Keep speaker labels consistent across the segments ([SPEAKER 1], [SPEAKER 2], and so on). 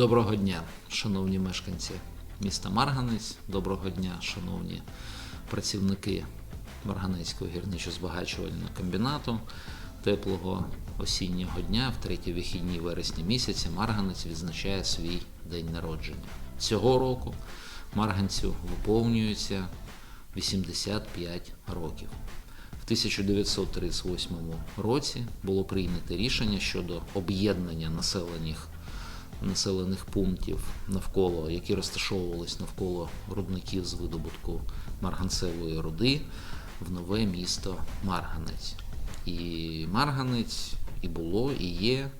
[SPEAKER 1] Доброго дня, шановні мешканці міста Марганець. Доброго дня, шановні працівники Марганецького гірничо-збагачувального комбінату. Теплого осіннього дня, в третій вихідні вересня місяця, Марганець відзначає свій день народження. Цього року Марганцю виповнюється 85 років. В 1938 році було прийнято рішення щодо об'єднання населених, населених пунктів навколо, які розташовувались навколо рудників з видобутку марганцевої руди в нове місто Марганець. І Марганець і було, і є.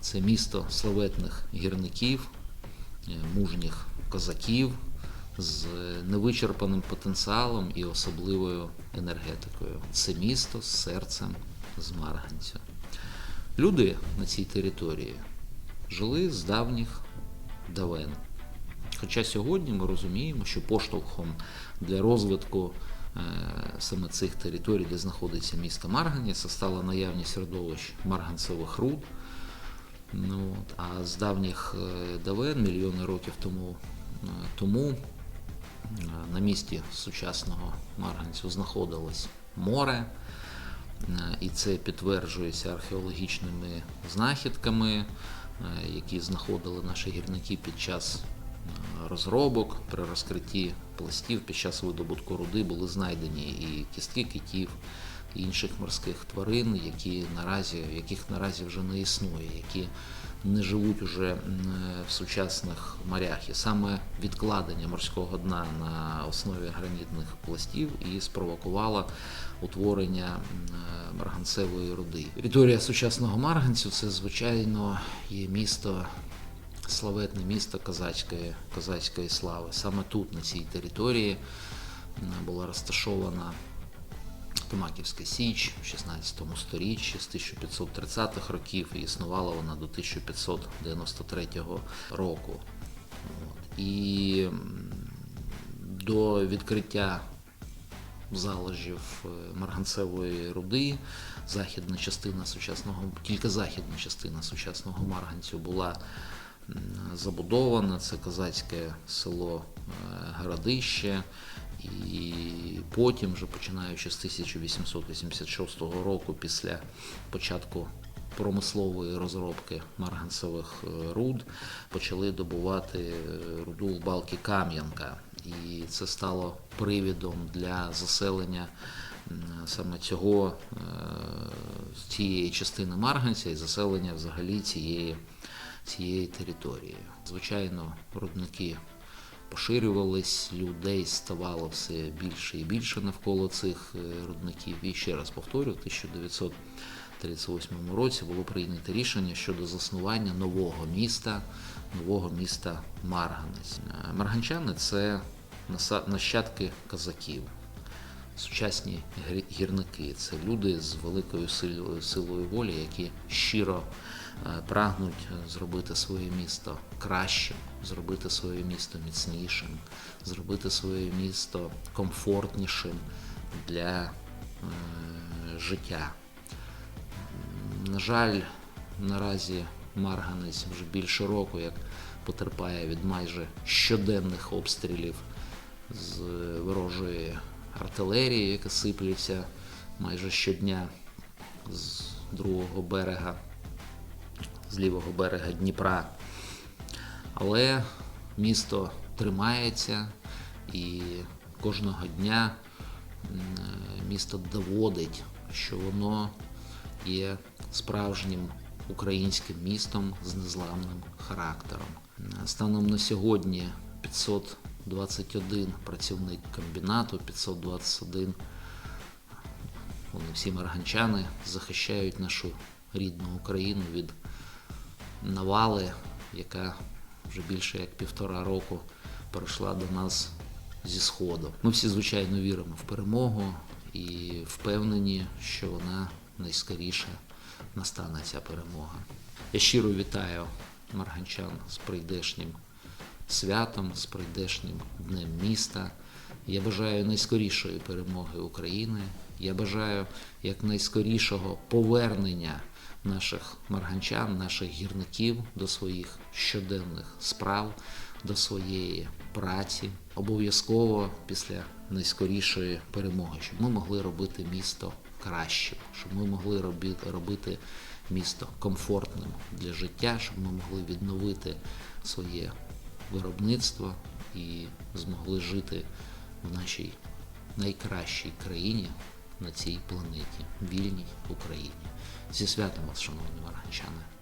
[SPEAKER 1] Це місто славетних гірників, е, мужніх козаків з невичерпаним потенціалом і особливою енергетикою. Це місто з серцем з Марганцю. Люди на цій території жили з давніх давен. Хоча сьогодні ми розуміємо, що поштовхом для розвитку е, саме цих територій, де знаходиться місто Марганець, стала наявність родовищ марганцевих руд. Ну, а з давніх е, давен, мільйони років тому, е, тому на місці сучасного Марганцю знаходилось море, і це підтверджується археологічними знахідками, які знаходили наші гірники під час е, розробок при розкритті пластів, під час видобутку руди були знайдені і кістки китів, інших морських тварин, які наразі, яких наразі вже не існує, які не живуть уже в сучасних морях. І саме відкладення морського дна на основі гранітних пластів і спровокувало утворення марганцевої руди. Територія сучасного Марганцю це, звичайно, є місто славетне місто козацької, козацької слави. Саме тут, на цій території, була розташована Томаківська Січ в 16 сторіччі з 1530-х років і існувала вона до 1593 року. От. І до відкриття залежів е, марганцевої руди західна частина сучасного, тільки західна частина сучасного Марганцю була забудована. Це козацьке село е, Городище. І потім, вже починаючи з 1886 року, після початку промислової розробки марганцевих е, руд, почали добувати е, руду в балки Кам'янка. І це стало привідом для заселення саме цього е, цієї частини Марганця і заселення взагалі цієї, цієї території. Звичайно, рудники поширювались, людей ставало все більше і більше навколо цих е, рудників. І ще раз повторю, в 1938 році було прийнято рішення щодо заснування нового міста, нового міста Марганець. Е, Марганчани це нащадки козаків. Сучасні гірники це люди з великою силою, волі, які щиро е, прагнуть е, зробити своє місто кращим, зробити своє місто міцнішим, зробити своє місто комфортнішим для е, життя. На жаль, наразі Марганець вже більше року як потерпає від майже щоденних обстрілів з ворожої артилерії, яка сиплеться майже щодня з другого берега, з лівого берега Дніпра. Але місто тримається і кожного дня місто доводить, що воно є справжнім українським містом з незламним характером. Станом на сьогодні 521 працівник комбінату, 521 вони всі марганчани захищають нашу рідну Україну від навали, яка вже більше як півтора року перейшла до нас зі Сходу. Ми всі, звичайно, віримо в перемогу і впевнені, що вона найскоріше настане ця перемога. Я щиро вітаю марганчан з прийдешнім святом, з прийдешнім днем міста Я бажаю найскорішої перемоги України. Я бажаю якнайскорішого повернення наших марганчан, наших гірників до своїх щоденних справ, до своєї праці. Обов'язково після найскорішої перемоги, щоб ми могли робити місто кращим, щоб ми могли робити, місто комфортним для життя, щоб ми могли відновити своє виробництво і змогли жити в нашій найкращій країні на цій планеті, вільній Україні. Зі святом вас, шановні марганчани!